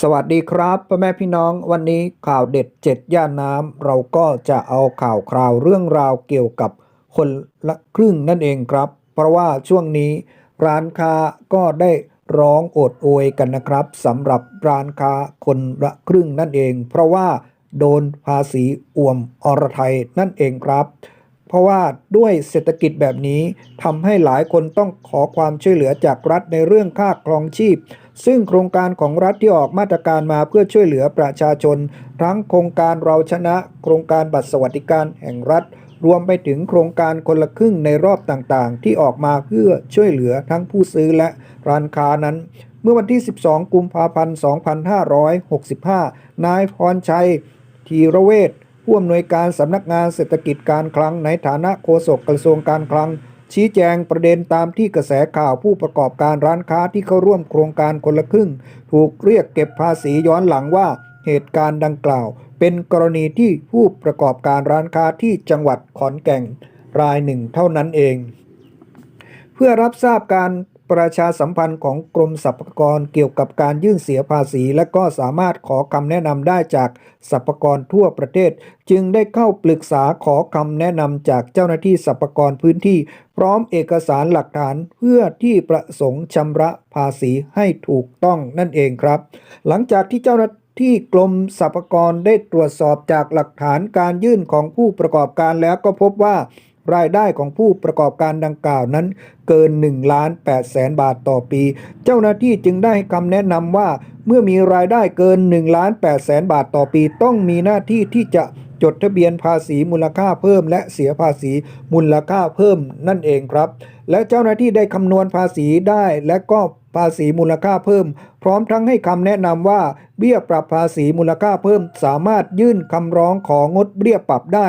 สวัสดีครับพ่อแม่พี่น้องวันนี้ข่าวเด็ดเจ็ดย่านน้ำเราก็จะเอาข่าวคราวเรื่องราวเกี่ยวกับคนละครึ่งนั่นเองครับ เพราะว่าช่วงนี้ร้านค้าก็ได้ร้องโอดโอยกันนะครับสำหรับร้านค้าคนละครึ่งนั่นเอง เพราะว่าโดนภาษีอ่วมอรไทยนั่นเองครับ เพราะว่าด้วยเศรษฐกิจแบบนี้ทำให้หลายคนต้องขอความช่วยเหลือจากรัฐในเรื่องค่าครองชีพ ซึ่งโครงการของรัฐที่ออกมาตรการมาเพื่อช่วยเหลือประชาชน ทั้งโครงการเราชนะ โครงการบัตรสวัสดิการแห่งรัฐ รวมไปถึงโครงการคนละครึ่งในรอบต่างๆ ที่ออกมาเพื่อช่วยเหลือทั้งผู้ซื้อและร้านค้านั้นเมื่อวันที่ 12 กุมภาพันธ์ 2565 นายพรชัย ธีระเวช ผู้อำนวยการสำนักงานเศรษฐกิจการคลังในฐานะโฆษกกระทรวงการคลัง ชี้แจงประเด็นตามที่กระแสข่าวผู้ประกอบการร้านค้าที่เข้าร่วมโครงการคนละครึ่ง ถูกเรียกเก็บภาษีย้อนหลังว่าเหตุการณ์ดังกล่าว เป็นกรณีที่ผู้ประกอบการร้านค้าที่จังหวัดขอนแก่นรายหนึ่งเท่านั้นเอง เพื่อรับทราบการ ประชาสัมพันธ์ของกรมสรรพากรเกี่ยวกับการยื่นเสียภาษี และก็สามารถขอคำแนะนำได้จากสรรพากรทั่วประเทศ จึงได้เข้าปรึกษาขอคำแนะนำจากเจ้าหน้าที่สรรพากรพื้นที่ พร้อมเอกสารหลักฐานเพื่อที่ประสงค์ชำระภาษีให้ถูกต้องนั่นเองครับ หลังจากที่เจ้าหน้าที่กรมสรรพากรได้ตรวจสอบจากหลักฐานการยื่นของผู้ประกอบการแล้วก็พบว่า รายได้ของผู้ประกอบการดังกล่าวนั้นเกิน1ล้าน8แสนบาทต่อปี เจ้าหน้าที่จึงได้คำแนะนำว่า เมื่อมีรายได้เกิน1ล้าน8แสนบาทต่อปี ต้องมีหน้าที่ที่จะจดทะเบียนภาษีมูลค่าเพิ่ม และเสียภาษีมูลค่าเพิ่มนั่นเองครับ และเจ้าหน้าที่ได้คำนวณภาษีได้และก็ภาษีมูลค่าเพิ่ม พร้อมทั้งให้คำแนะนำว่า เบี้ยปรับภาษีมูลค่าเพิ่ม สามารถยื่นคำร้องของดเบี้ยปรับได้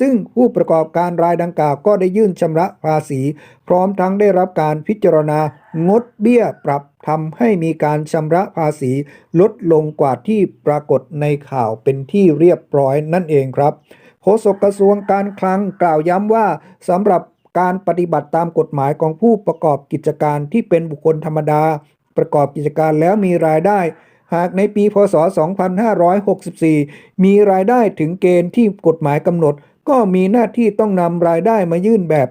ซึ่งผู้ประกอบการรายดังกล่าวก็ได้ยื่นชำระภาษี พร้อมทั้งได้รับการพิจารณางดเบี้ยปรับทำให้มีการชำระภาษีลดลงกว่าที่ปรากฏในข่าวเป็นที่เรียบร้อยนั่นเองครับโฆษกกระทรวงการคลังกล่าวย้ำว่าสำหรับการปฏิบัติตามกฎหมายของผู้ประกอบกิจการที่เป็นบุคคลธรรมดา ประกอบกิจการแล้วมีรายได้หากในปี พศ 2564 มีรายได้ถึงเกณฑ์ที่กฎหมายกำหนด ก็มีหน้าที่ต้องนำรายได้มายื่นแบบ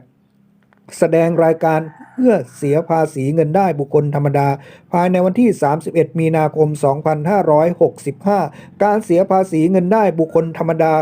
แสดงรายการเพื่อเสียภาษีเงินได้บุคคลธรรมดา ภายในวันที่ 31 มีนาคม 2565 การเสียภาษีเงินได้บุคคลธรรมดา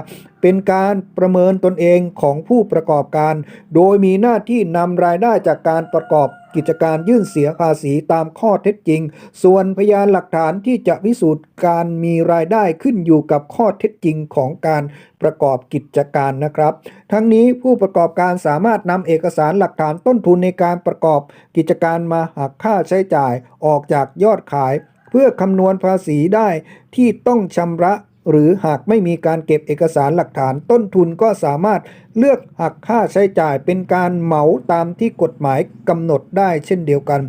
เป็นการประเมินตนเองของผู้ประกอบการ โดยมีหน้าที่นำรายได้จากการประกอบกิจการยื่นเสียภาษีตามข้อเท็จจริง ส่วนพยานหลักฐานที่จะพิสูจน์การมีรายได้ขึ้นอยู่กับข้อเท็จจริงของการประกอบกิจการนะครับ ทั้งนี้ผู้ประกอบการสามารถนำเอกสารหลักฐานต้นทุนในการประกอบกิจการมาหักค่าใช้จ่ายออกจากยอดขาย เพื่อคำนวณภาษีได้ที่ต้องชำระ หรือหากไม่มีการเก็บเอกสารหลักฐานต้นทุนก็สามารถเลือกหักค่าใช้จ่ายเป็นการเหมาตามที่กฎหมายกำหนดได้เช่นเดียวกัน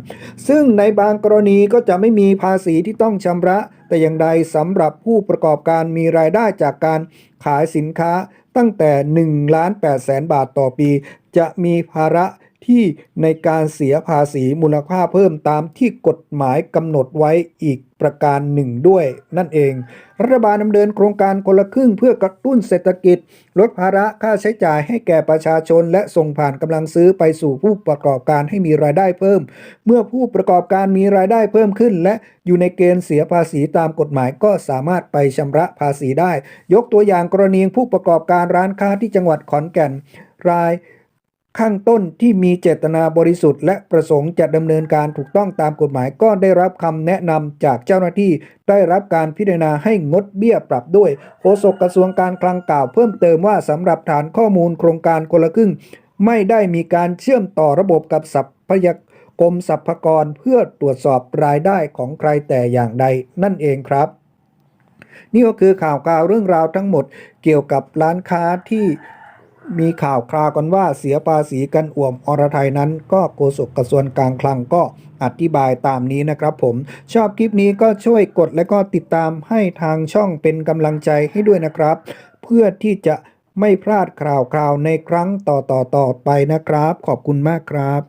ซึ่งในบางกรณีก็จะไม่มีภาษีที่ต้องชำระ แต่อย่างใดสำหรับผู้ประกอบการมีรายได้จากการขายสินค้าตั้งแต่1ล้าน8แสนบาทต่อปี จะมีภาระ ที่ในการเสียภาษีมูลค่าเพิ่มตามที่กฎหมายกำหนดไว้อีกประการหนึ่งด้วย นั่นเอง รัฐบาลดำเนินโครงการคนละครึ่งเพื่อกระตุ้นเศรษฐกิจ ลดภาระค่าใช้จ่ายให้แก่ประชาชน และส่งผ่านกำลังซื้อไปสู่ผู้ประกอบการให้มีรายได้เพิ่ม เมื่อผู้ประกอบการมีรายได้เพิ่มขึ้น และอยู่ในเกณฑ์เสียภาษีตามกฎหมายก็สามารถไปชำระภาษีได้ ยกตัวอย่างกรณีผู้ประกอบการร้านค้าที่จังหวัดขอนแก่นราย ข้างต้นที่มีเจตนาบริสุทธิ์ และประสงค์จะดำเนินการถูกต้องตามกฎหมายก็ได้รับคำแนะนำจากเจ้าหน้าที่ ได้รับการพิจารณาให้งดเบี้ยปรับด้วยโฆษกกระทรวงการคลังกล่าวเพิ่มเติมว่าสำหรับฐานข้อมูลโครงการคนละครึ่ง ไม่ได้มีการเชื่อมต่อระบบกับสัพพยากรมสรรพากรเพื่อตรวจสอบรายได้ของใครแต่อย่างใดนั่นเองครับ นี่ก็คือข่าวคราวเรื่องราวทั้งหมดเกี่ยวกับร้านค้าที่ มีข่าวคราวกันว่าเสียภาษีกันอ่วมอรไทยนั้น ก็โฆษกกระทรวงการคลังก็อธิบายตามนี้นะครับผมชอบคลิปนี้ก็ช่วยกดและก็ติดตามให้ทางช่องเป็นกำลังใจให้ด้วยนะครับ เพื่อที่จะไม่พลาดข่าวคราวในครั้งต่อๆต่อไปนะครับ ขอบคุณมากครับ